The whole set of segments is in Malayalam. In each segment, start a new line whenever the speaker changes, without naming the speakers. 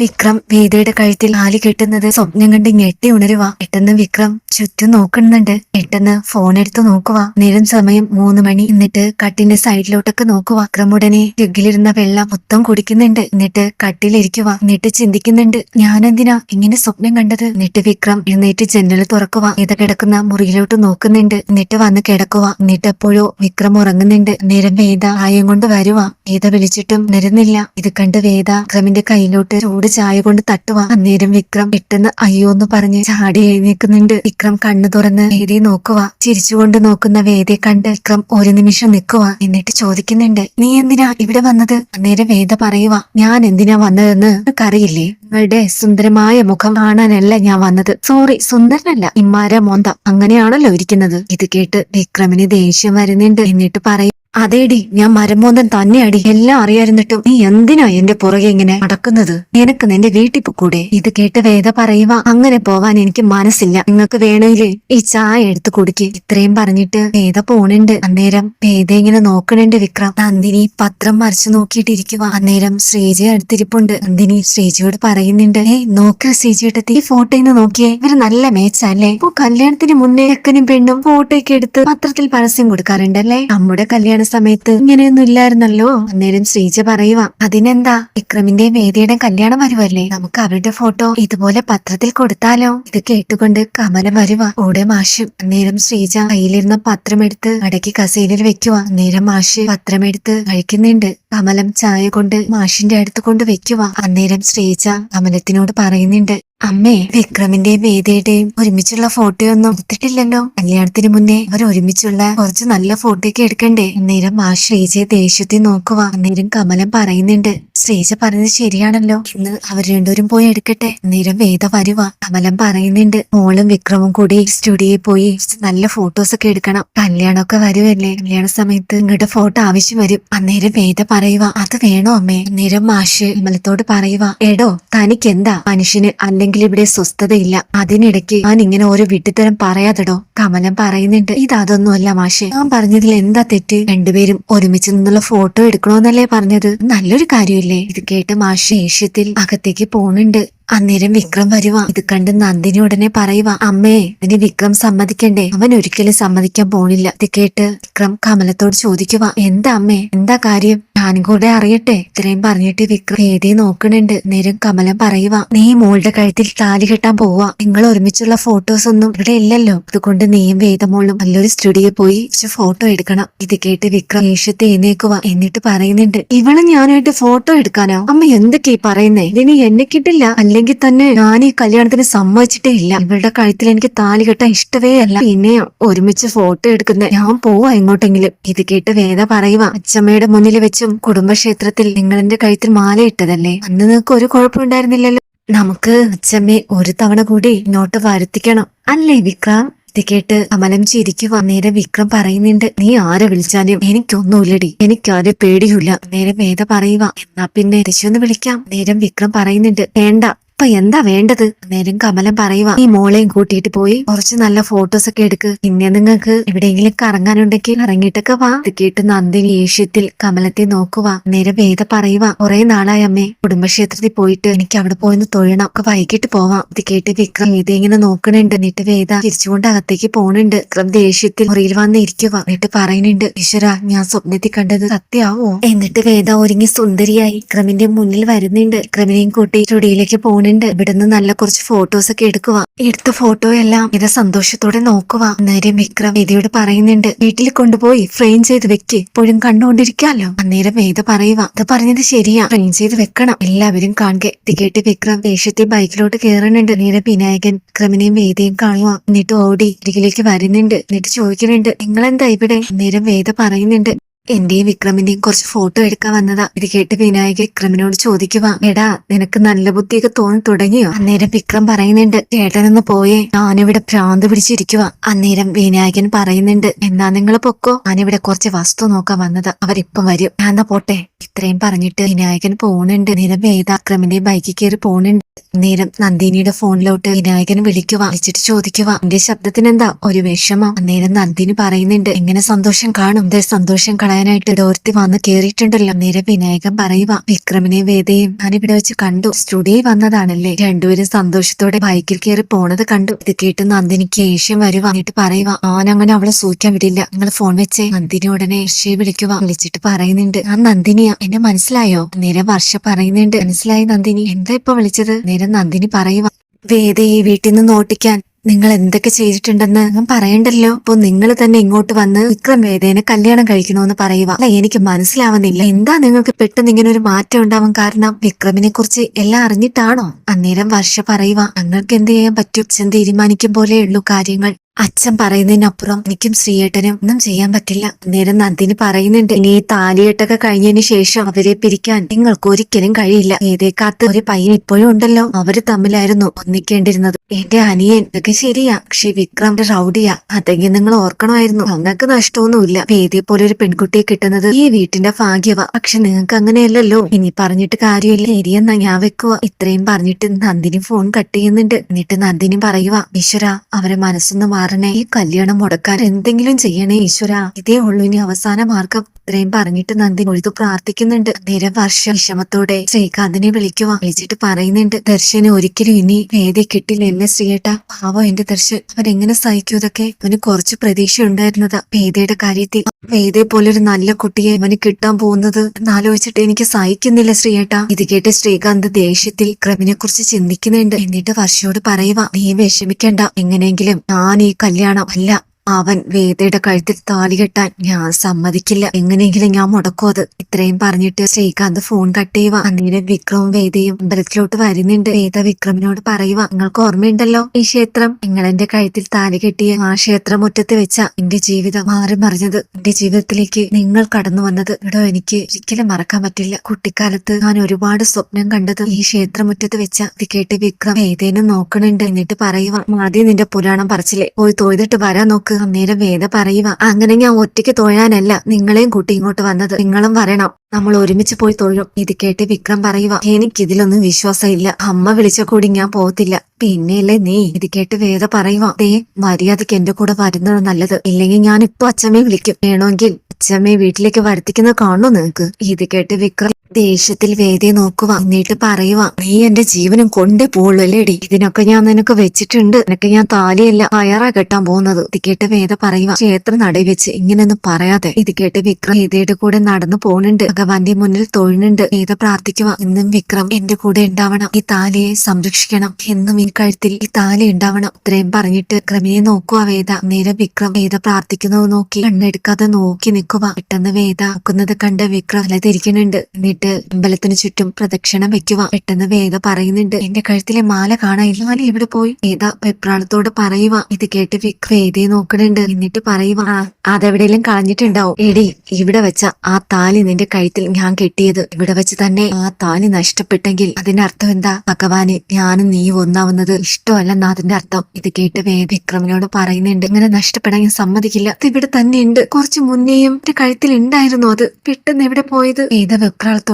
വിക്രം വേദയുടെ കഴുത്തിൽ ആലി കെട്ടുന്നത് സ്വപ്നം കണ്ട് ഞെട്ടി ഉണരുക പെട്ടെന്ന് വിക്രം ചുറ്റും നോക്കുന്നുണ്ട്. പെട്ടെന്ന് ഫോൺ എടുത്ത് നോക്കുക നേരം സമയം മൂന്ന് മണി. എന്നിട്ട് കട്ടിന്റെ സൈഡിലോട്ടൊക്കെ നോക്കുക വിക്രം ഉടനെ ജഗ്ഗിലിരുന്ന വെള്ളം മൊത്തം കുടിക്കുന്നുണ്ട്. എന്നിട്ട് കട്ടിലിരിക്കുക എന്നിട്ട് ചിന്തിക്കുന്നുണ്ട് ഞാനെന്തിനാ ഇങ്ങനെ സ്വപ്നം കണ്ടത്? എന്നിട്ട് വിക്രം എഴുന്നേറ്റ് ജനൽ തുറക്കുക ഇത കിടക്കുന്ന മുറിയിലോട്ട് നോക്കുന്നുണ്ട്. എന്നിട്ട് വന്ന് കിടക്കുക എന്നിട്ട് എപ്പോഴോ വിക്രം ഉറങ്ങുന്നുണ്ട്. നേരം വേദ ആയം കൊണ്ട് വരുക വേദ വിളിച്ചിട്ടും നിരുന്നില്ല ഇത് കണ്ട് വേദ വിക്രമിന്റെ കയ്യിലോട്ട് ചൂട്. ചായ കൊണ്ട് തട്ടുക അന്നേരം വിക്രം പെട്ടെന്ന് അയ്യോ എന്ന് പറഞ്ഞ് ചാടി എഴുന്നേക്കുന്നുണ്ട്. വിക്രം കണ്ണു തുറന്ന് വേദിയെ നോക്കുക ചിരിച്ചുകൊണ്ട് നോക്കുന്ന വേദിയെ കണ്ട് വിക്രം ഒരു നിമിഷം നിൽക്കുക എന്നിട്ട് ചോദിക്കുന്നുണ്ട് നീ എന്തിനാ ഇവിടെ വന്നത്? അന്നേരം വേദ പറയുക ഞാൻ എന്തിനാ വന്നതെന്ന് നിനക്കറിയില്ലേ? നിങ്ങളുടെ സുന്ദരമായ മുഖം കാണാനല്ല ഞാൻ വന്നത്. സോറി സുന്ദരനല്ല. ഇമ്മാര മോന്ത. അങ്ങനെയാണല്ലോ ഇരിക്കുന്നത്. ഇത് കേട്ട് വിക്രമിന് ദേഷ്യം വരുന്നുണ്ട്. എന്നിട്ട് പറയും അതേടി ഞാൻ മരമോന്തൻ തന്നെയാടി. എല്ലാം അറിയായിരുന്നിട്ടും നീ എന്തിനാ എന്റെ പുറകെ ഇങ്ങനെ നടക്കുന്നത്? നിനക്ക് നിന്റെ വീട്ടിൽ പൊക്കൂടെ ഇത് കേട്ട് വേദ പറയുക അങ്ങനെ പോവാൻ എനിക്ക് മനസ്സില്ല. നിങ്ങൾക്ക് വേണമെങ്കിൽ ഈ ചായ എടുത്തു കുടിക്ക്. ഇത്രയും പറഞ്ഞിട്ട് വേദ പോണുണ്ട്. അന്നേരം വേദ ഇങ്ങനെ നോക്കണുണ്ട് വിക്രം. നന്ദിനി പത്രം മറിച്ചു നോക്കിയിട്ടിരിക്കുക അന്നേരം ശ്രീജ അടുത്തിരിപ്പുണ്ട്. നന്ദിനി ശ്രീജയോട് പറയുന്നുണ്ട് ഏയ് നോക്ക് ശ്രീജയുടെ ഈ ഫോട്ടോയിൽ നോക്കിയേ ഇവർ നല്ല മേച്ചല്ലേ? ഇപ്പൊ കല്യാണത്തിന് മുന്നേ പെണ്ണും ഫോട്ടോയൊക്കെ എടുത്ത് പത്രത്തിൽ പരസ്യം കൊടുക്കാറുണ്ടല്ലേ? നമ്മുടെ കല്യാണ സമയത്ത് ഇങ്ങനെയൊന്നും ഇല്ലായിരുന്നല്ലോ. അന്നേരം ശ്രീജ പറയുക അതിനെന്താ? വിക്രമിന്റെ വേദിയുടെ കല്യാണം വരുവല്ലേ? നമുക്ക് അവരുടെ ഫോട്ടോ ഇതുപോലെ പത്രത്തിൽ കൊടുത്താലോ? ഇത് കേട്ടുകൊണ്ട് കമല വരുവ കൂടെ മാഷും. അന്നേരം ശ്രീജ കയ്യിലിരുന്ന പത്രം എടുത്ത് അടക്കി കസേരയിൽ വെക്കുക അന്നേരം മാഷ് പത്രമെടുത്ത് കഴിക്കുന്നുണ്ട്. കമലം ചായ കൊണ്ട് മാഷിന്റെ അടുത്ത് കൊണ്ട് വെക്കുക അന്നേരം ശ്രീജ കമലത്തിനോട് പറയുന്നുണ്ട് അമ്മേ വിക്രമിന്റെയും വേദയുടെയും ഒരുമിച്ചുള്ള ഫോട്ടോ ഒന്നും എടുത്തിട്ടില്ലല്ലോ. കല്യാണത്തിന് മുന്നേ അവർ ഒരുമിച്ചുള്ള കുറച്ച് നല്ല ഫോട്ടോ ഒക്കെ എടുക്കണ്ടേ? അന്നേരം ആ ശ്രീജയെ ദേഷ്യത്തിൽ നോക്കുക അന്നേരം കമലം പറയുന്നുണ്ട് ശ്രീജ പറഞ്ഞത് ശരിയാണല്ലോ. ഇന്ന് അവർ രണ്ടുപേരും പോയി എടുക്കട്ടെ. അന്നേരം വേദ വരുക കമലം പറയുന്നുണ്ട് മോളും വിക്രമും കൂടി സ്റ്റുഡിയോയിൽ പോയി നല്ല ഫോട്ടോസ് ഒക്കെ എടുക്കണം. കല്യാണമൊക്കെ വരുമല്ലേ കല്യാണ സമയത്ത് നിങ്ങളുടെ ഫോട്ടോ ആവശ്യം വരും. അന്നേരം വേദ പറയുക അത് വേണോ അമ്മേ? അന്നേരം മാഷ് കമലത്തോട് പറയുക എടോ തനിക്ക് എന്താ മനുഷ്യന് അല്ലെങ്കിൽ ഇവിടെ സ്വസ്ഥതയില്ല. അതിനിടയ്ക്ക് ഞാൻ ഇങ്ങനെ ഓരോ വിട്ടിത്തരം പറയാതെടോ. കമലം പറയുന്നുണ്ട്. ഇത് അതൊന്നുമല്ല മാഷെ. ഞാൻ പറഞ്ഞതിൽ എന്താ തെറ്റ്? രണ്ടുപേരും ഒരുമിച്ച് നിന്നുള്ള ഫോട്ടോ എടുക്കണോന്നല്ലേ പറഞ്ഞത്. നല്ലൊരു കാര്യമില്ലേ? ഇത് കേട്ട് മാഷ് ദേഷ്യത്തിൽ അകത്തേക്ക് പോണുണ്ട്. അന്നേരം വിക്രം വരുവ. ഇത് കണ്ട് നന്ദിനി ഉടനെ പറയുക അമ്മേ ഇനി വിക്രം സമ്മതിക്കണ്ടേ? അവൻ ഒരിക്കലും സമ്മതിക്കാൻ പോണില്ല. ഇത് കേട്ട് വിക്രം കമലത്തോട് ചോദിക്കുക എന്താ അമ്മേ? എന്താ കാര്യം? ഞാനും കൂടെ അറിയട്ടെ? ഇത്രയും പറഞ്ഞിട്ട് വിക്രം ഏതേ നോക്കണുണ്ട് നേരം കമലം പറയുക നീ മോളുടെ കഴുത്തിൽ താലി കെട്ടാൻ പോവാ. നിങ്ങൾ ഒരുമിച്ചുള്ള ഫോട്ടോസ് ഒന്നും ഇവിടെ ഇല്ലല്ലോ. അതുകൊണ്ട് നീയും വേദമോളും നല്ലൊരു സ്റ്റുഡിയോ പോയി ഫോട്ടോ എടുക്കണം. ഇത് കേട്ട് വിക്രം ഏഷ്യത്തെ എഴുന്നേക്കുക എന്നിട്ട് പറയുന്നുണ്ട് ഇവൾ ഞാനായിട്ട് ഫോട്ടോ എടുക്കാനോ? അമ്മ എന്തൊക്കെയാ പറയുന്നേ? ഇതിന് എന്നെ കിട്ടില്ല. അല്ലെങ്കിൽ തന്നെ ഞാൻ ഈ കല്യാണത്തിന് സമ്മതിച്ചിട്ടേ ഇല്ല. ഇവളുടെ കഴുത്തിൽ എനിക്ക് താലി കെട്ടാൻ ഇഷ്ടവേ അല്ല. പിന്നെ ഒരുമിച്ച് ഫോട്ടോ എടുക്കുന്ന. ഞാൻ പോവാ എങ്ങോട്ടെങ്കിലും. ഇത് കേട്ട് വേദ പറയുക അച്ഛമ്മയുടെ മുന്നിൽ വെച്ചും കുടുംബക്ഷേത്രത്തിൽ നിങ്ങൾ എന്റെ കഴുത്തിൽ മാല ഇട്ടതല്ലേ? അന്ന് നിങ്ങൾക്ക് ഒരു കുഴപ്പമുണ്ടായിരുന്നില്ലല്ലോ. നമുക്ക് അച്ഛമ്മേ ഒരു തവണ കൂടി ഇങ്ങോട്ട് വരുത്തിക്കണം. അല്ലേ വിക്രം? കേട്ട് അമലം ചിരിക്കുവാ. നേരെ വിക്രം പറയുന്നുണ്ട് നീ ആരെ വിളിച്ചാലും എനിക്കൊന്നുമില്ലടി. എനിക്കാരെ പേടിയില്ല നേരം വേദ പറയുക എന്നാ പിന്നെ തിരിച്ചൊന്ന് വിളിക്കാം. നേരം വിക്രം പറയുന്നുണ്ട് വേണ്ട ഇപ്പൊ എന്താ വേണ്ടത്? നേരം കമലം പറയുക ഈ മോളെയും കൂട്ടിയിട്ട് പോയി കുറച്ച് നല്ല ഫോട്ടോസ് ഒക്കെ എടുക്ക്. പിന്നെ നിങ്ങൾക്ക് എവിടെയെങ്കിലും കറങ്ങാനുണ്ടെങ്കിൽ ഇറങ്ങിയിട്ടൊക്കെ വാ. കേട്ട് നന്ദി ഏഷ്യത്തിൽ കമലത്തെ നോക്കുക നേരം വേദ പറയുക കുറെ നാളായി അമ്മേ കുടുംബക്ഷേത്രത്തിൽ പോയിട്ട് എനിക്ക് അവിടെ പോയിന്ന് തൊഴണം. ഒക്കെ വൈകിട്ട് പോവാം. ഇത് കേട്ട് വിക്രം വേദ ഇങ്ങനെ നോക്കണുണ്ട് എന്നിട്ട് വേദ തിരിച്ചുകൊണ്ട് അകത്തേക്ക് പോണുണ്ട്. വിക്രം ദേഷ്യത്തിൽ മുറിയിൽ വന്ന് ഇരിക്കുക എന്നിട്ട് പറയുന്നുണ്ട് ഈശ്വര ഞാൻ സ്വപ്നത്തിൽ കണ്ടത് സത്യാവോ എന്നിട്ട് വേദ ഒരുങ്ങി സുന്ദരിയായി വിക്രമിന്റെ മുന്നിൽ വരുന്നുണ്ട്. വിക്രമിനെയും കൂട്ടി ചുടിയിലേക്ക് പോണുണ്ട് ഇവിടുന്ന് നല്ല കുറച്ച് ഫോട്ടോസ് ഒക്കെ എടുക്കുക എടുത്ത ഫോട്ടോ എല്ലാം ഇത് സന്തോഷത്തോടെ നോക്കുക അന്നേരം വിക്രം വേദിയോട് പറയുന്നുണ്ട് വീട്ടിൽ കൊണ്ടുപോയി ഫ്രെയിം ചെയ്ത് വെക്ക്. എപ്പോഴും കണ്ടുകൊണ്ടിരിക്കാലോ അന്നേരം വേദ പറയുക അത് പറഞ്ഞത് ശരിയാ. ഫ്രെയിം ചെയ്ത് വെക്കണം. എല്ലാവരും കാണുക. ഇത് കേട്ട് വിക്രം വേഷത്തിൽ ബൈക്കിലോട്ട് കയറുന്നുണ്ട് നേരെ വിനായകൻ വിക്രമിനെയും വേദയും കാണുക എന്നിട്ട് ഓടി അരികിലേക്ക് വരുന്നുണ്ട്. എന്നിട്ട് ചോദിക്കുന്നുണ്ട് നിങ്ങൾ എന്താ ഇവിടെ? അന്നേരം വേദ പറയുന്നുണ്ട് എന്റെയും വിക്രമിന്റെയും കുറച്ച് ഫോട്ടോ എടുക്കാൻ വന്നതാ. ഇത് കേട്ട് വിനായക വിക്രമിനോട് ചോദിക്കുക എടാ നിനക്ക് നല്ല ബുദ്ധിയൊക്കെ തോന്നി തുടങ്ങിയോ? അന്നേരം വിക്രം പറയുന്നുണ്ട് ചേട്ടനൊന്ന് പോയേ ഞാനിവിടെ ഭ്രാന്ത് പിടിച്ചിരിക്കുക അന്നേരം വിനായകൻ പറയുന്നുണ്ട് എന്നാ നിങ്ങൾ പൊക്കോ ഞാനിവിടെ കുറച്ച് വസ്തു നോക്കാൻ വന്നത് അവരിപ്പം വരും. ഞാൻ പോട്ടെ ഇത്രയും പറഞ്ഞിട്ട് വിനായകൻ പോണുണ്ട് നേരം വേദ അക്രമിന്റെയും ബൈക്കിൽ കയറി പോണുണ്ട് നേരം നന്ദിനിയുടെ ഫോണിലോട്ട് വിനായകൻ വിളിക്കുക വിളിച്ചിട്ട് ചോദിക്കുക എന്റെ ശബ്ദത്തിന് എന്താ ഒരു വിഷമം? അന്നേരം നന്ദിനി പറയുന്നുണ്ട് എങ്ങനെ സന്തോഷം കാണും? സന്തോഷം കളയാൻ കളയാനായിട്ട് ഡോർത്തി വന്ന് കേറിയിട്ടുണ്ടല്ലോ. നേരെ വിനായകൻ പറയുക വിക്രമിനെ വേദയും ഞാനിവിടെ വെച്ച് കണ്ടു. സ്റ്റുഡിയോയിൽ വന്നതാണല്ലേ. രണ്ടുപേരും സന്തോഷത്തോടെ ബൈക്കിൽ കയറി പോണത് കണ്ടു. ഇത് കേട്ട് നന്ദിനിക്ക് ഏഷ്യം വരുവാ എന്നിട്ട് പറയുക ആൻ അങ്ങനെ അവളെ സൂക്കാൻ വിടില്ല. നിങ്ങൾ ഫോൺ വെച്ചേ. നന്ദിനി ഉടനെ ഏഷ്യയെ വിളിക്കുക വിളിച്ചിട്ട് പറയുന്നുണ്ട് ആ നന്ദിനിയാ. എന്നെ മനസ്സിലായോ? നേരെ വർഷ പറയുന്നുണ്ട് മനസ്സിലായി നന്ദിനി. എന്താ ഇപ്പൊ വിളിച്ചത്? നേരെ നന്ദിനി പറയുക വേദയെ വീട്ടിൽ നിന്ന് ഓട്ടിക്കാൻ നിങ്ങൾ എന്തൊക്കെ ചെയ്തിട്ടുണ്ടെന്ന് ഞാൻ പറയണ്ടല്ലോ. അപ്പൊ നിങ്ങൾ തന്നെ ഇങ്ങോട്ട് വന്ന് വിക്രം വേദേനെ കല്യാണം കഴിക്കണമെന്ന് പറയുക. അല്ല എനിക്ക് മനസ്സിലാവുന്നില്ല. എന്താ നിങ്ങൾക്ക് പെട്ടെന്ന് ഇങ്ങനെ ഒരു മാറ്റം ഉണ്ടാവാൻ കാരണം? വിക്രമിനെ കുറിച്ച് എല്ലാം അറിഞ്ഞിട്ടാണോ? അന്നേരം വർഷ പറയുക ഞങ്ങൾക്ക് എന്ത് ചെയ്യാൻ പറ്റും? ചെന്ന് തീരുമാനിക്കും പോലെയുള്ളൂ കാര്യങ്ങൾ. അച്ഛൻ പറയുന്നതിനപ്പുറം എനിക്കും ശ്രീയേട്ടനും ഒന്നും ചെയ്യാൻ പറ്റില്ല. നേരം നന്ദിനി പറയുന്നുണ്ട് ഇനി താലിയേട്ടൊക്കെ കഴിഞ്ഞതിന് ശേഷം അവരെ പിരിക്കാൻ നിങ്ങൾക്ക് ഒരിക്കലും കഴിയില്ല. ഏതേക്കാത്ത ഒരു പയ്യൻ ഇപ്പോഴും ഉണ്ടല്ലോ. അവർ തമ്മിലായിരുന്നു ഒന്നിക്കേണ്ടിരുന്നത്. എന്റെ അനിയൻ ഇതൊക്കെ ശരിയാ പക്ഷെ വിക്രമിന്റെ റൗഡിയാ. അതെങ്കിൽ നിങ്ങൾ ഓർക്കണമായിരുന്നു. നിങ്ങൾക്ക് നഷ്ടമൊന്നുമില്ല. വേദിയെ പോലെ ഒരു പെൺകുട്ടിയെ കിട്ടുന്നത് ഈ വീട്ടിന്റെ ഭാഗ്യവ. പക്ഷെ നിങ്ങൾക്ക് അങ്ങനെയല്ലല്ലോ. ഇനി പറഞ്ഞിട്ട് കാര്യമില്ല. ശരിയെന്നാ ഞാൻ വെക്കുക ഇത്രയും പറഞ്ഞിട്ട് നന്ദിനി ഫോൺ കട്ട് ചെയ്യുന്നുണ്ട്. എന്നിട്ട് നന്ദിനി പറയുക ഈശ്വര അവരെ മനസ്സൊന്ന് മാറണേ ഈ കല്യാണം മുടക്കാൻ എന്തെങ്കിലും ചെയ്യണേ ഈശ്വര. ഇതേ ഉള്ളൂ. ഇനി അവസാന മാർഗം. ഇത്രയും പറഞ്ഞിട്ട് നന്ദി. ഒഴുതു പ്രാർത്ഥിക്കുന്നുണ്ട്. നേരെ വർഷ വിഷമത്തോടെ ശ്രീകാന്തിനെ വിളിക്കുക വിളിച്ചിട്ട് പറയുന്നുണ്ട് ദർശന് ഒരിക്കലും ഇനി വേദി കിട്ടില്ല എന്നെ ശ്രീയേട്ട. ഭാവോ എന്റെ ദർശൻ. അവരെങ്ങനെ സഹിക്കൂ ഇതൊക്കെ? അവന് കുറച്ച് പ്രതീക്ഷ ഉണ്ടായിരുന്നതാ വേദയുടെ കാര്യത്തിൽ. വേദയെ പോലൊരു നല്ല കുട്ടിയെ അവന് കിട്ടാൻ പോകുന്നത് എന്നാലോചിച്ചിട്ട് എനിക്ക് സഹിക്കുന്നില്ല ശ്രീയേട്ട. ഇത് കേട്ട് ശ്രീകാന്ത് ദേഷ്യത്തിൽ ക്രമിനെ കുറിച്ച് ചിന്തിക്കുന്നുണ്ട്. എന്നിട്ട് വർഷയോട് പറയുക നീ വിഷമിക്കണ്ട. എങ്ങനെയെങ്കിലും ഞാൻ ഈ കല്യാണം അല്ല. അവൻ വേദയുടെ കഴുത്തിൽ താലി കെട്ടാൻ ഞാൻ സമ്മതിക്കില്ല. എങ്ങനെയെങ്കിലും ഞാൻ മുടക്കും അത്. ഇത്രയും പറഞ്ഞിട്ട് ശ്രീകാന്ത് ഫോൺ കട്ട് ചെയ്യുക അന്നേരം വിക്രവും വേദയും അമ്പലത്തിലോട്ട് വരുന്നുണ്ട്. വേദ വിക്രമിനോട് പറയുക നിങ്ങൾക്ക് ഓർമ്മയുണ്ടല്ലോ ഈ ക്ഷേത്രം? നിങ്ങൾ എന്റെ കഴുത്തിൽ താലി കെട്ടിയ ആ ക്ഷേത്രം ക്ഷേത്രമുറ്റത്ത് വെച്ച എന്റെ ജീവിതം മാറി മറിഞ്ഞത്. എന്റെ ജീവിതത്തിലേക്ക് നിങ്ങൾ കടന്നു വന്നത്. ഇടോ എനിക്ക് ഒരിക്കലും മറക്കാൻ പറ്റില്ല. കുട്ടിക്കാലത്ത് ഞാൻ ഒരുപാട് സ്വപ്നം കണ്ടത് ഈ ക്ഷേത്രമുറ്റത്ത് വെച്ച. ഇത് കേട്ട് വിക്രം വേദേനെ നോക്കണുണ്ട്. എന്നിട്ട് പറയുക ആദ്യം നിന്റെ പുരാണം പറച്ചില്ലേ? പോയി തൊഴുതിട്ട് വരാൻ നോക്ക്. അന്നേരം വേദ പറയുക. അങ്ങനെ ഞാൻ ഒറ്റയ്ക്ക് തൊഴാനല്ല നിങ്ങളെയും കൂട്ടി ഇങ്ങോട്ട് വന്നത്. നിങ്ങളും വരണം. നമ്മൾ ഒരുമിച്ച് പോയി തൊഴും. ഇത് കേട്ട് വിക്രം പറയുക എനിക്കിതിലൊന്നും വിശ്വാസമില്ല. അമ്മ വിളിച്ച കൂടി ഞാൻ പോകത്തില്ല. പിന്നെയല്ലേ നീ? ഇത് കേട്ട് വേദ പറയുക ദേ മര്യാദയ്ക്ക് എന്റെ കൂടെ വരുന്നത് നല്ലത്. ഇല്ലെങ്കിൽ ഞാൻ ഇപ്പൊ അച്ഛമ്മയെ വിളിക്കും. വേണമെങ്കിൽ അച്ഛമ്മയെ വീട്ടിലേക്ക് വരുത്തിക്കുന്നത് കാണണോ നിങ്ങക്ക് ഇത് കേട്ട് വിക്രം ദേഷ്യത്തിൽ വേദി നോക്കുക എന്നിട്ട് പറയുക നീ എന്റെ ജീവനും കൊണ്ടേ പോളൂ അല്ലേടി ഇതിനൊക്കെ ഞാൻ നിനക്ക് വെച്ചിട്ടുണ്ട്. നിനക്ക് ഞാൻ താലിയല്ല കയറാ കെട്ടാൻ പോകുന്നത്. ഇത് കേട്ട് വേദ പറയുക ക്ഷേത്ര നടയിൽ ഇങ്ങനെയൊന്നും പറയാതെ. ഇത് കേട്ട് വിക്രം വേദയുടെ കൂടെ നടന്നു പോകുന്നുണ്ട് ഭഗവാന്റെ മുന്നിൽ തൊഴുന്നുണ്ട് വേദ പ്രാർത്ഥിക്കുക എന്നും വിക്രം എന്റെ കൂടെ ഉണ്ടാവണം. ഈ താലിയെ സംരക്ഷിക്കണം. എന്നും ഈ കഴുത്തിൽ ഈ താലി ഉണ്ടാവണം. ഇത്രയും പറഞ്ഞിട്ട് ക്രമിനെ നോക്കുക വേദ. നേരെ വിക്രം വേദ പ്രാർത്ഥിക്കുന്നത് നോക്കി കണ്ണെടുക്കാതെ നോക്കി നിൽക്കുക പെട്ടെന്ന് വേദ നോക്കുന്നത് കണ്ട് വിക്രം തലതിരിക്കുന്നുണ്ട് എന്നിട്ട് അമ്പലത്തിന് ചുറ്റും പ്രദക്ഷിണം വെക്കുക പെട്ടെന്ന് വേദ പറയുന്നുണ്ട് എന്റെ കഴുത്തിലെ മാല കാണാനില്ല മാല എവിടെ പോയി? വേദ പെപ്രാളത്തോട് പറയുക ഇത് കേട്ട് വിക് വേദയെ നോക്കണുണ്ട് എന്നിട്ട് പറയുക "ആ, അതെവിടെയെങ്കിലും കളഞ്ഞിട്ടുണ്ടാവും. എടി ഇവിടെ വെച്ച ആ താലി നിന്റെ കഴുത്തിൽ ഞാൻ കെട്ടിയത്. ഇവിടെ വെച്ച് തന്നെ ആ താലി നഷ്ടപ്പെട്ടെങ്കിൽ അതിന്റെ അർത്ഥം എന്താ? ഭഗവാന് ഞാനും നീ ഒന്നാവുന്നത് ഇഷ്ടമല്ലെന്നാ അതിന്റെ അർത്ഥം. ഇത് കേട്ട് വേദ വിക്രമിനോട് പറയുന്നുണ്ട് ഇങ്ങനെ നഷ്ടപ്പെടാൻ ഞാൻ സമ്മതിക്കില്ല. ഇത് ഇവിടെ തന്നെ ഉണ്ട് കുറച്ച് മുന്നേയും എന്റെ കഴുത്തിൽ ഉണ്ടായിരുന്നു അത്. പെട്ടെന്ന് എവിടെ പോയത്? വേദ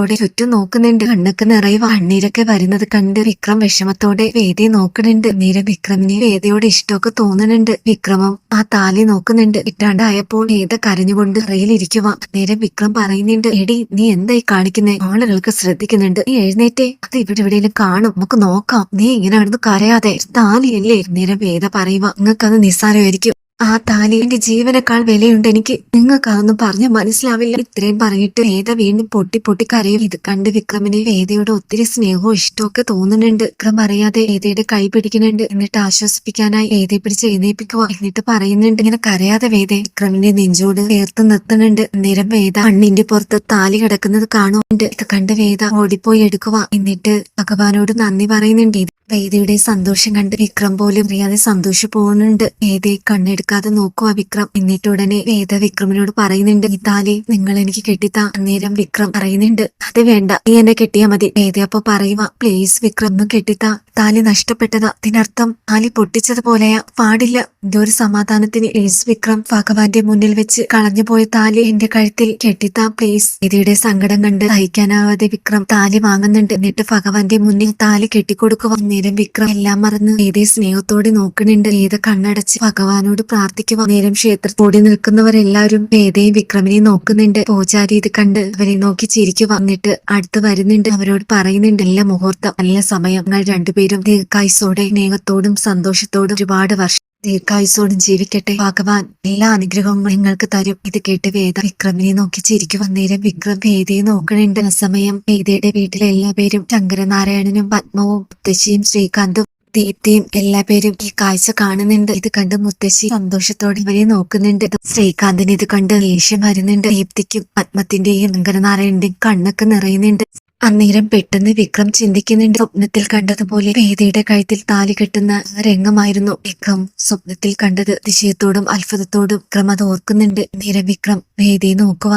വെപ്രാളത്തോടെ ചുറ്റും നോക്കുന്നുണ്ട്. കണ്ണൊക്കെ നിറയെ കണ്ണീരൊക്കെ വരുന്നത് കണ്ട് വിക്രം വിഷമത്തോടെ വേദിയെ നോക്കുന്നുണ്ട്. നേരെ വിക്രമിനെ വേദയോട് ഇഷ്ടമൊക്കെ തോന്നുന്നുണ്ട്. വിക്രമം ആ താലി നോക്കുന്നുണ്ട്. ഇട്ടാണ്ടായപ്പോൾ വേദ കരഞ്ഞുകൊണ്ട് റയിലിരിക്കുക നേരെ വിക്രം പറയുന്നുണ്ട് എടി നീ എന്തായി കാണിക്കുന്നേ? ആളുകൾക്ക് ശ്രദ്ധിക്കുന്നുണ്ട്. നീ എഴുന്നേറ്റേ. അത് ഇവിടെ എവിടെയെങ്കിലും കാണും. നമുക്ക് നോക്കാം. നീ ഇങ്ങനെ നടന്ന് കരയാതെ. താലിയല്ലേ? നേരെ വേദ പറയുക നിങ്ങൾക്കത് നിസ്സാരമായിരിക്കും. ആ താലി ജീവനേക്കാൾ വിലയുണ്ട് എനിക്ക്. നിങ്ങൾക്ക് അതൊന്നും പറഞ്ഞ മനസ്സിലാവില്ല. ഇത്രയും പറഞ്ഞിട്ട് വേദ വീണ്ടും പൊട്ടി പൊട്ടി കരയും. ഇത് കണ്ട് വിക്രമിന് വേദയോട് ഒത്തിരി സ്നേഹവും ഇഷ്ടവും ഒക്കെ തോന്നുന്നുണ്ട്. വിക്രം അറിയാതെ വേദയുടെ കൈ പിടിക്കുന്നുണ്ട്. എന്നിട്ട് ആശ്വസിപ്പിക്കാനായി വേദയെ പിടിച്ച് എഴുന്നേപ്പിക്കുക എന്നിട്ട് പറയുന്നുണ്ട്. ഇങ്ങനെ കരയാതെ വേദ വിക്രമിന്റെ നെഞ്ചോട് ചേർത്ത് നിർത്തുന്നുണ്ട്. നേരം വേദ അണ്ണിന്റെ പുറത്ത് താലി കിടക്കുന്നത് കാണുന്നുണ്ട്. ഇത് കണ്ട് വേദ ഓടിപ്പോയി എടുക്കുക എന്നിട്ട് ഭഗവാനോട് നന്ദി പറയുന്നുണ്ട്. വേദയുടെ സന്തോഷം കണ്ട് വിക്രം പോലും അറിയാതെ സന്തോഷം പോകുന്നുണ്ട്. വേദയെ കണ്ണെടുക്കാതെ നോക്കുക വിക്രം. എന്നിട്ട് ഉടനെ വേദ വിക്രമിനോട് പറയുന്നുണ്ട് ഇതാലി നിങ്ങൾ എനിക്ക് കെട്ടിത്ത. അന്നേരം വിക്രം പറയുന്നുണ്ട് അത് വേണ്ട നീ എന്നെ കെട്ടിയാ മതി. വേദ അപ്പൊ പറയുക പ്ലീസ് വിക്രം ഒന്ന് കെട്ടിത്താ. താലി നഷ്ടപ്പെട്ടത്. അതിനർത്ഥം താലി പൊട്ടിച്ചതുപോലെയാ പാടില്ല. ഇതൊരു സമാധാനത്തിന് എസ് വിക്രം ഭഗവാന്റെ മുന്നിൽ വെച്ച് കളഞ്ഞുപോയ താലി എന്റെ കഴുത്തിൽ കെട്ടിത്താ പ്ലീസ് ഇതിയുടെ സങ്കടം കണ്ട് സഹിക്കാനാവാതെ വിക്രം താലി വാങ്ങുന്നുണ്ട്. എന്നിട്ട് ഭഗവാന്റെ മുന്നിൽ താലി കെട്ടിക്കൊടുക്കുക നേരം വിക്രം എല്ലാം മറന്ന് ഏതേ സ്നേഹത്തോടെ നോക്കണുണ്ട് ഏത് കണ്ണടച്ച് ഭഗവാനോട് പ്രാർത്ഥിക്കുക നേരം ക്ഷേത്രത്തോടി നിൽക്കുന്നവരെല്ലാവരും ഏതേയും വിക്രമിനെ നോക്കുന്നുണ്ട്. പൂജാരി ഇത് കണ്ട് അവരെ നോക്കി ചിരിക്കുക എന്നിട്ട് അടുത്ത് വരുന്നുണ്ട്. അവരോട് പറയുന്നുണ്ട് നല്ല മുഹൂർത്തം നല്ല സമയം. രണ്ടുപേരും ദീർഘായുസോടെ സ്നേഹത്തോടും സന്തോഷത്തോടും ഒരുപാട് വർഷം ദീർഘായുസോടും ജീവിക്കട്ടെ. ഭഗവാൻ എല്ലാ അനുഗ്രഹവും നിങ്ങൾക്ക് തരും. ഇത് കേട്ട് വേദ വിക്രമിനെ നോക്കി ചിരിക്കുവാൻ നേരം വിക്രം വേദയെ നോക്കണുണ്ട് ആ സമയം വേദയുടെ വീട്ടിലെ എല്ലാ പേരും ശങ്കരനാരായണനും പത്മവും മുത്തശ്ശിയും ശ്രീകാന്തും ദീപ്തിയും എല്ലാ പേരും ഈ കാഴ്ച കാണുന്നുണ്ട്. ഇത് കണ്ട് മുത്തശ്ശി സന്തോഷത്തോടെ ഇവരെ നോക്കുന്നുണ്ട്. ശ്രീകാന്തിന് ഇത് കണ്ട് ദേഷ്യം വരുന്നുണ്ട്. ദീപ്തിക്കും പത്മത്തിന്റെയും ശങ്കരനാരായണന്റെയും കണ്ണൊക്കെ നിറയുന്നുണ്ട്. അന്നേരം പെട്ടെന്ന് വിക്രം ചിന്തിക്കുന്നുണ്ട്. സ്വപ്നത്തിൽ കണ്ടതുപോലെ വേദിയുടെ കഴുത്തിൽ താലി കെട്ടുന്ന രംഗമായിരുന്നു വിക്രം സ്വപ്നത്തിൽ കണ്ടത്. അതിശയത്തോടും അത്ഭുതത്തോടും വിക്രം അത് ഓർക്കുന്നുണ്ട്. നേരം വിക്രം വേദിയെ നോക്കുക